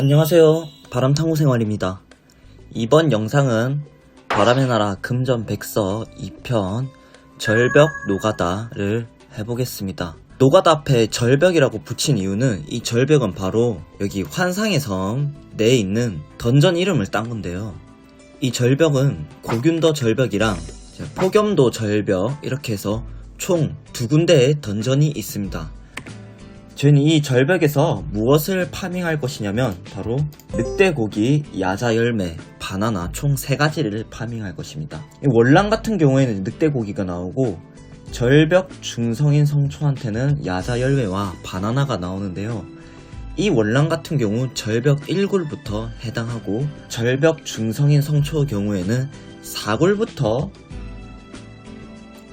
안녕하세요. 바람탕후 생활입니다. 이번 영상은 바람의 나라 금전 백서 2편 절벽 노가다를 해보겠습니다. 노가다 앞에 절벽이라고 붙인 이유는 이 절벽은 바로 여기 환상의 섬 내에 있는 던전 이름을 딴 건데요. 이 절벽은 고균도 절벽이랑 포겸도 절벽 이렇게 해서 총 두 군데의 던전이 있습니다. 저희는 이 절벽에서 무엇을 파밍할 것이냐면 바로 늑대고기, 야자열매, 바나나 총세 가지를 파밍할 것입니다. 이 월랑 같은 경우에는 늑대고기가 나오고 절벽 중성인 성초한테는 야자열매와 바나나가 나오는데요. 이 월랑 같은 경우 절벽 1굴부터 해당하고 절벽 중성인 성초 경우에는 4굴부터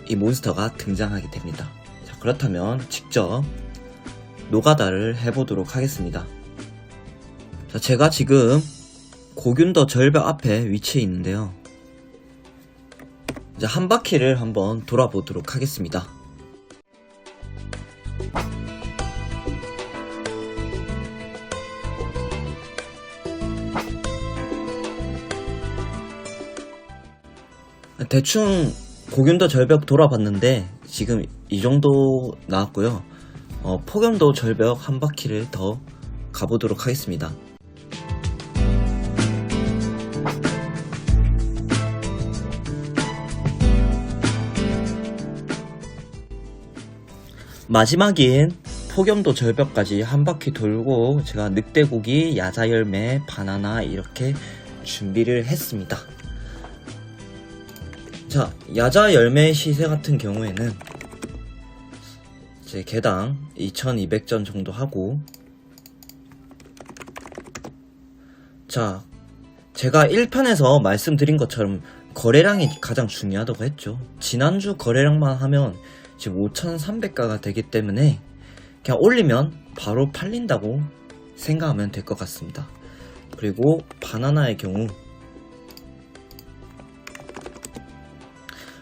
이 몬스터가 등장하게 됩니다. 자, 그렇다면 직접 노가다를 해보도록 하겠습니다. 자, 제가 지금 고균도 절벽 앞에 위치해 있는데요. 이제 한 바퀴를 한번 돌아보도록 하겠습니다. 대충 고균도 절벽 돌아봤는데 지금 이 정도 나왔고요. 어, 폭염도 절벽 한 바퀴를 더 가보도록 하겠습니다. 마지막인 폭염도 절벽까지 한 바퀴 돌고 제가 늑대고기, 야자열매, 바나나 이렇게 준비를 했습니다. 자, 야자열매 시세 같은 경우에는 이제 개당 2200전 정도 하고. 자 제가 1편에서 말씀드린 것처럼 거래량이 가장 중요하다고 했죠. 지난주 거래량만 하면 지금 5300가가 되기 때문에 그냥 올리면 바로 팔린다고 생각하면 될 것 같습니다. 그리고 바나나의 경우.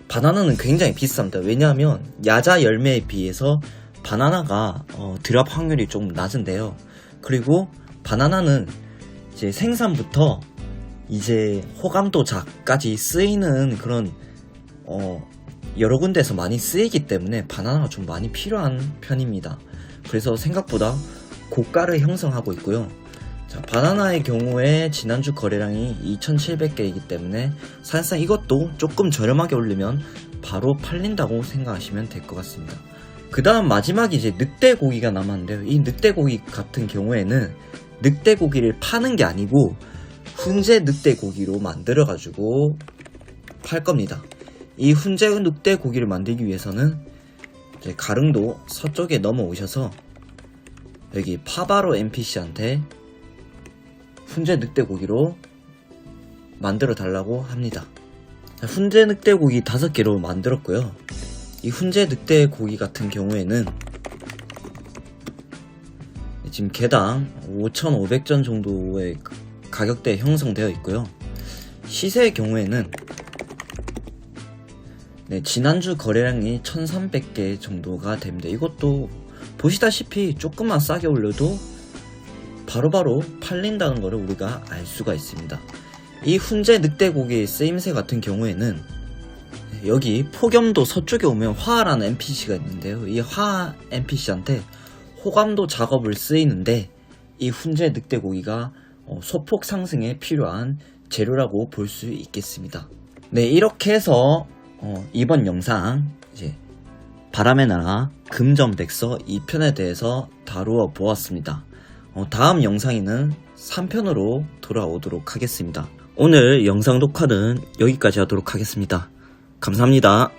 바나나는 굉장히 비쌉니다. 왜냐하면 야자 열매에 비해서 바나나가 어, 드랍 확률이 좀 낮은데요. 그리고 바나나는 이제 생산부터 이제 호감도작까지 쓰이는 그런 어, 여러 군데서 많이 쓰이기 때문에 바나나가 좀 많이 필요한 편입니다. 그래서 생각보다 고가를 형성하고 있고요. 자, 바나나의 경우에 지난주 거래량이 2,700개이기 때문에 사실상 이것도 조금 저렴하게 올리면 바로 팔린다고 생각하시면 될 것 같습니다. 그 다음 마지막이 이제 늑대고기가 남았는데요. 이 늑대고기 같은 경우에는 늑대고기를 파는 게 아니고 훈제 늑대고기로 만들어가지고 팔 겁니다. 이 훈제 늑대고기를 만들기 위해서는 가릉도 서쪽에 넘어오셔서 여기 파바로 NPC한테 훈제 늑대고기로 만들어 달라고 합니다. 자, 훈제 늑대고기 5개로 만들었고요. 이 훈제 늑대 고기 같은 경우에는 지금 개당 5,500전 정도의 가격대에 형성되어 있고요. 시세의 경우에는 네, 지난주 거래량이 1,300개 정도가 됩니다. 이것도 보시다시피 조금만 싸게 올려도 바로바로 팔린다는 것을 우리가 알 수가 있습니다. 이 훈제 늑대고기 쓰임새 같은 경우에는 여기 폭염도 서쪽에 오면 화하라는 NPC가 있는데요. 이 화하 NPC한테 호감도 작업을 쓰이는데 이 훈제 늑대고기가 어, 소폭 상승에 필요한 재료라고 볼 수 있겠습니다. 네, 이렇게 해서 어, 이번 영상 이제 바람의 나라 금전백서 2편에 대해서 다루어 보았습니다. 어, 다음 영상에는 3편으로 돌아오도록 하겠습니다. 오늘 영상 녹화는 여기까지 하도록 하겠습니다. 감사합니다.